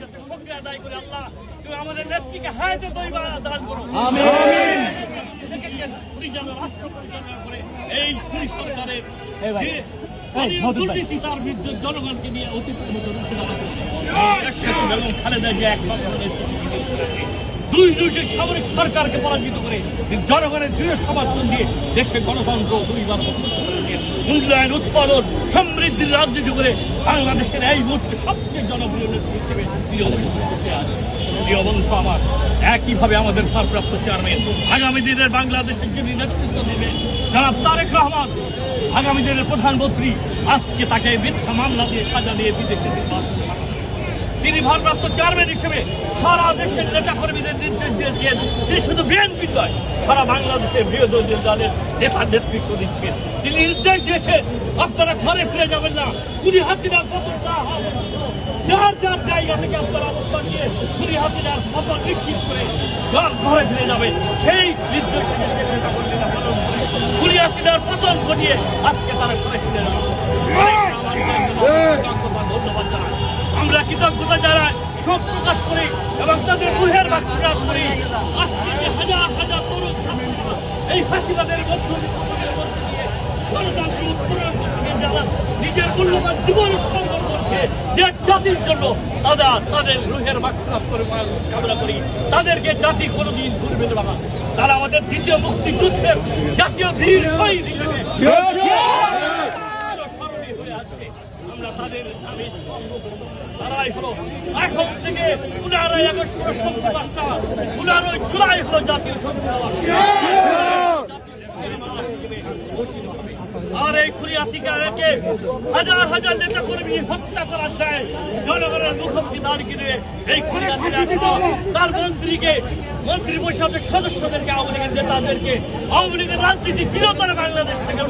কাছে শুকরিয়া আদায় করে আল্লাহ তুমি আমাদের নেত্রীকে হায়াতে দইবা দান করো পরিচালনা রাষ্ট্র পরিচালনা করে এই খুনি সরকারের এই ভাই, যে এই, মধু ভাই। দুর্নীতি তার বিরুদ্ধে জনগণকে নিয়ে অতীত খালেদা যে একমাত্র। দুই দুইটি সামরিক সরকারকে পরাজিত করে জনগণের দৃঢ় সমর্থন দিয়ে দেশে গণতন্ত্র দুইবার উন্নয়ন উৎপাদন, সমৃদ্ধির রাজনীতি করে বাংলাদেশের এই মুহূর্তে সবচেয়ে জনপ্রিয় নেত্রী হিসেবে প্রিয় বন্ধু আমার, একইভাবে আমাদের ভারপ্রাপ্ত চেয়ারম্যান আগামী দিনের বাংলাদেশের যিনি নেতৃত্ব দেবেন, জনাব তারেক রহমান, আগামী দিনের প্রধানমন্ত্রী, আজকে তাকে মিথ্যা মামলা দিয়ে সাজা দিয়ে বিদেশে নির্বাচন। তিনি ভারপ্রাপ্ত চেয়ারম্যান হিসেবে সারা দেশের নেতা কর্মীদের নির্দেশ দিয়েছেন, তিনি শুধু বিএনপি নয়, সারা বাংলাদেশের বিরোধী দলের নেতার নেতৃত্ব দিচ্ছেন। তিনি নির্দেশ দিয়েছেন, আপনারা ঘরে ফিরে যাবেন না কুড়ি হাসিনার পতন না হওয়া যার যার জায়গা থেকে আপনারা অবস্থান নিয়ে কুড়ি হাসিনার পতন নিশ্চিত করে ঘরে ফিরে যাবেন, সেই নির্দেশে দেশের নেতা কর্মীরা পালন করে। কুড়ি হাসিনার পতন ঘটিয়ে আজকে তারা ঘরে ফিরে কৃতজ্ঞতা জানাই শোক প্রকাশ করি এবং তাদের রুহের বাক্যাত করি, আজকে যে হাজার হাজার তরুণ ছাত্ররা এই ফাঁসিবাদের মধ্য জন্য তারা রুহের করে তাদেরকে জাতি কোনোদিন ভুলবে না। তারা আমাদের দ্বিতীয় মুক্তিযুদ্ধের জাতীয় বীর শহীদ তাদের করব। তারাই হলো এখন থেকে পনেরোই আগস্ট হলো শক্তি বার্তা পনেরোই জুলাই হলো জাতীয় শক্তি। আর এই খুরিয়াসিকাকে হাজার হাজার নেতা কর্মী হত্যা করা যায় জনগণের মুখোমুখি দাঁড়িয়ে দিয়ে এই খুরিয়াসিকা তার মন্ত্রীকে মন্ত্রী পরিষদের সদস্যদেরকে আওয়ামী লীগের নেতাদেরকে আওয়ামী লীগের রাজনীতি চিরতরে বাংলাদেশ থেকে